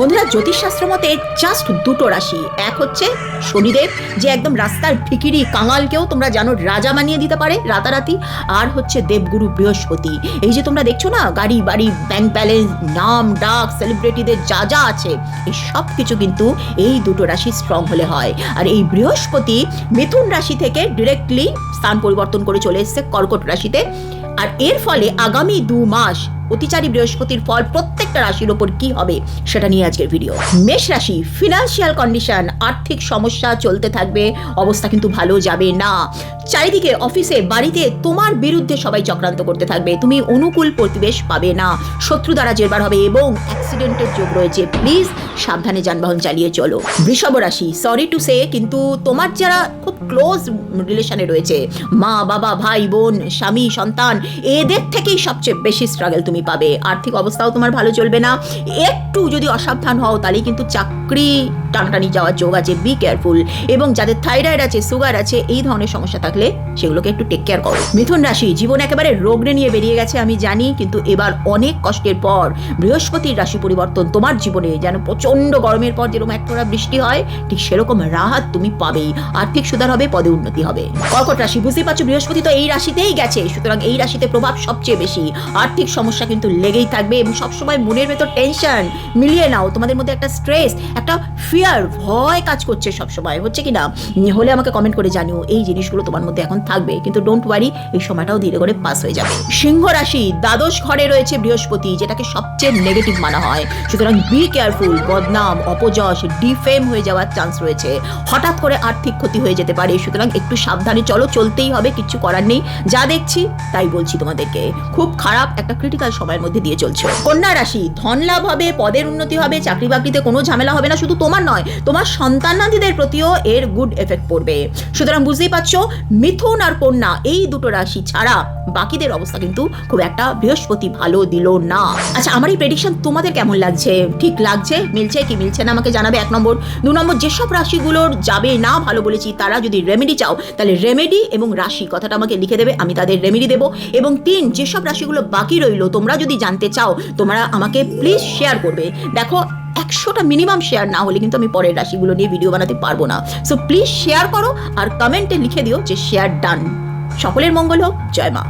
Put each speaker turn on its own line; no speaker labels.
বন্ধুরা, জ্যোতিষশাস্ত্র মতে জাস্ট দুটো রাশি। এক হচ্ছে শনিদেব, যে একদম রাস্তার ভিকিরি কাঙালকেও তোমরা জানো রাজা বানিয়ে দিতে পারে রাতারাতি। আর হচ্ছে দেবগুরু বৃহস্পতি। এই যে তোমরা দেখছ না, গাড়ি, বাড়ি ব্যাংক ব্যালেন্স নাম, ডাক সেলিব্রিটিদের যা যা আছে, এই সব কিছু কিন্তু এই দুটো রাশি স্ট্রং হলে হয়। আর এই বৃহস্পতি মিথুন রাশি থেকে ডিরেক্টলি স্থান পরিবর্তন করে চলে এসেছে কর্কট রাশিতে। আর এর ফলে আগামী দু মাস অতিচারী বৃহস্পতির ফল প্রত্যেকটা রাশির ওপর কি হবে সেটা নিয়ে আজকের ভিডিও মেষ রাশি ফিনান্সিয়াল কন্ডিশন আর্থিক সমস্যা চলতে থাকবে, অবস্থা কিন্তু ভালো যাবে না। চারিদিকে অফিসে বাড়িতে তোমার বিরুদ্ধে সবাই চক্রান্ত করতে থাকবে, তুমি অনুকূল পরিবেশ পাবে না। শত্রু দ্বারা জেরবার হবে এবং অ্যাক্সিডেন্টের যোগ রয়েছে। প্লিজ সাবধানে যানবাহন চালিয়ে চলো। বৃষভ রাশি সরি টু সে কিন্তু তোমার যারা খুব ক্লোজ রিলেশনে রয়েছে, মা, বাবা, ভাই, বোন, স্বামী, সন্তান, এদের থেকেই সবচেয়ে বেশি স্ট্রাগল তুমি পাবে। আর্থিক অবস্থাও তোমার ভালো চলবে না। একটু যদি অসাবধান হও তাহলে কিন্তু চাকরি টানাটানি যাওয়ার যোগ আছে। বি কেয়ারফুল এবং যাদের থাইরয়েড আছে সুগার আছে, এই ধরনের সমস্যা থাকলে সেগুলোকে একটু টেক কেয়ার করো। মিথুন রাশি, জীবন একেবারে রোগড়ে নিয়ে বেরিয়ে গেছে, আমি জানি, কিন্তু এবার অনেক কষ্টের পর বৃহস্পতির রাশি পরিবর্তন তোমার জীবনে, যেন প্রচণ্ড গরমের পর যেরকম একটা বৃষ্টি হয়, ঠিক সেরকম রাহাত তুমি পাবেই। আর্থিক সুধার হবে, পদে উন্নতি হবে। কর্কট রাশি, বুঝতেই পারছ, বৃহস্পতি তো এই রাশিতেই গেছে, সুতরাং এই রাশিতে প্রভাব সবচেয়ে বেশি। আর্থিক সমস্যা কিন্তু লেগেই থাকবে এবং সবসময় মনের ভেতর টেনশন মিলিয়ে নাও। তোমাদের মধ্যে একটা স্ট্রেস একটা ফিয়ার ভয় কাজ করছে সবসময়। হচ্ছে কি না? হলে আমাকে কমেন্ট করে জানিও, এই জিনিসগুলো তোমার মধ্যে এখন থাকবে। কিন্তু ডোন্ট ওয়ারি এই সময়টাও ধীরে করে পাস হয়ে যাবে। সিংহ রাশি, দ্বাদশ ঘরে রয়েছে বৃহস্পতি, যেটাকে সবচেয়ে নেগেটিভ মানা হয়। সুতরাং বি কেয়ারফুল বদনাম, অপযশ ডিফেম হয়ে যাওয়ার চান্স রয়েছে। হঠাৎ করে আর্থিক ক্ষতি হয়ে যেতে পারে। সুতরাং একটু সাবধানে চলো, চলতেই হবে কিচ্ছু করার নেই। যা দেখছি, তাই বলছি তোমাদেরকে। খুব খারাপ একটা ক্রিটিক্যাল সময়ের মধ্যে দিয়ে চলছো। কন্যা রাশি, ধন লাভ হবে, পদের উন্নতি হবে, চাকরি বাকরিতে কোনো ঝামেলা হবে না, শুধু তোমার নয়, তোমার সন্তানাদিদের প্রতিও এর গুড এফেক্ট পড়বে। সুতরাং বুঝতেই পারছ, মিথুন আর কন্যা এই দুটো রাশি ছাড়া বাকিদের অবস্থা কিন্তু খুব একটা বৃহস্পতি ভালো দিল না। আচ্ছা আমার এই প্রেডিকশন তোমাদের কেমন লাগছে? ঠিক লাগছে? মিলছে কি মিলছে না? আমাকে জানাবে এক নম্বর। দু নম্বর, যেসব রাশিগুলোর যাবে না ভালো বলেছি, তারা যদি রেমেডি চাও, তাহলে রেমেডি এবং রাশি কথাটা আমাকে লিখে দেবে, আমি তাদের রেমেডি দেবো। এবং তিন, যেসব রাশিগুলো বাকি রইল তোমরা যদি জানতে চাও, তোমরা আমাকে প্লিজ শেয়ার করবে। দেখো, একশোটা মিনিমাম শেয়ার না হলে কিন্তু আমি পরের রাশিগুলো নিয়ে ভিডিও বানাতে পারব না। সো প্লিজ শেয়ার করো আর কমেন্টে লিখে দিও যে শেয়ার ডান সকলের মঙ্গল হোক, জয় মা।